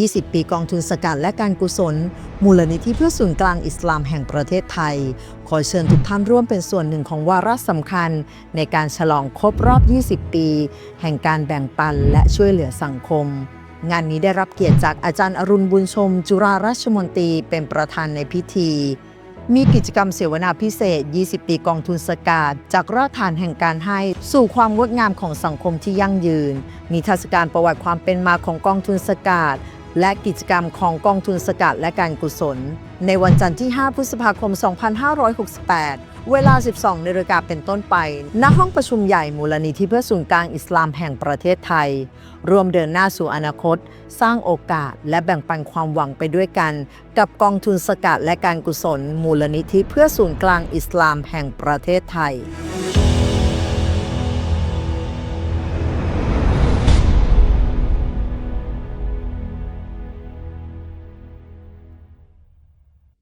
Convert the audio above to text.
20 ปีกองทุนสกัดและการกุศล มูลนิธิเพื่อศูนย์กลางอิสลามแห่งประเทศไทย ขอเชิญทุกท่านร่วมเป็นส่วนหนึ่งของวาระสำคัญ ในการฉลองครบรอบ 20 ปี แห่งการแบ่งปันและช่วยเหลือสังคม งานนี้ได้รับเกียรติจากอาจารย์อรุณบุญชม จุฬาราชมนตรีเป็นประธานในพิธี มีกิจกรรมเสวนาพิเศษ 20 ปีกองทุนสกาดจากรากฐานแห่งการให้สู่ความงดงามของสังคมที่ยั่งยืนมีทศกาลประวัติความเป็นมาของกองทุนสกาด และกิจกรรมของกองทุนสกัดและการกุศล ในวันจันทร์ที่ 5 พฤษภาคม 2568 เวลา 12นาฬิกาเป็นต้นไป ณ ห้องประชุมใหญ่มูลนิธิเพื่อศูนย์กลางอิสลามแห่งประเทศไทย ร่วมเดินหน้าสู่อนาคต สร้างโอกาสและแบ่งปันความหวังไปด้วยกัน กับกองทุนสกัดและการกุศล มูลนิธิเพื่อศูนย์กลางอิสลามแห่งประเทศไทย